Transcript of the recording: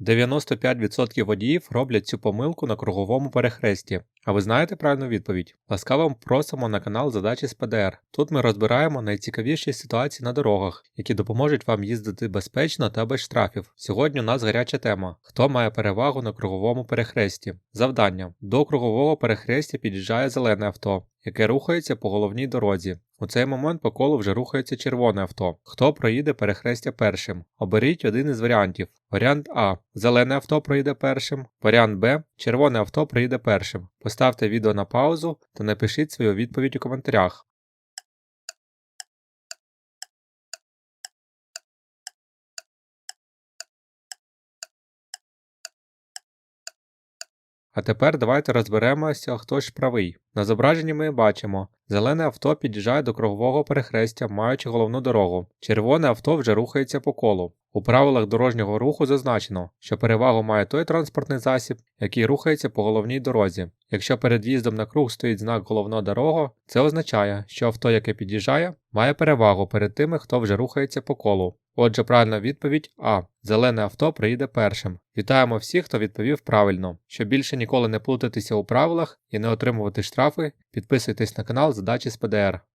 95% водіїв роблять цю помилку на круговому перехресті. А ви знаєте правильну відповідь? Ласкаво просимо на канал Задачі з ПДР. Тут ми розбираємо найцікавіші ситуації на дорогах, які допоможуть вам їздити безпечно та без штрафів. Сьогодні у нас гаряча тема: хто має перевагу на круговому перехресті? Завдання: до кругового перехрестя під'їжджає зелене авто, яке рухається по головній дорозі. У цей момент по колу вже рухається червоне авто. Хто проїде перехрестя першим? Оберіть один із варіантів. Варіант А. Зелене авто проїде першим. Варіант Б. Червоне авто проїде першим. Поставте відео на паузу та напишіть свою відповідь у коментарях. А тепер давайте розберемося, хто ж правий. На зображенні ми бачимо, зелене авто під'їжджає до кругового перехрестя, маючи головну дорогу. Червоне авто вже рухається по колу. У правилах дорожнього руху зазначено, що перевагу має той транспортний засіб, який рухається по головній дорозі. Якщо перед в'їздом на круг стоїть знак головна дорога, це означає, що авто, яке під'їжджає, має перевагу перед тими, хто вже рухається по колу. Отже, правильна відповідь А. Зелене авто приїде першим. Вітаємо всіх, хто відповів правильно. Щоб більше ніколи не плутатися у правилах і не отримувати штрафи, підписуйтесь на канал Задачі з ПДР.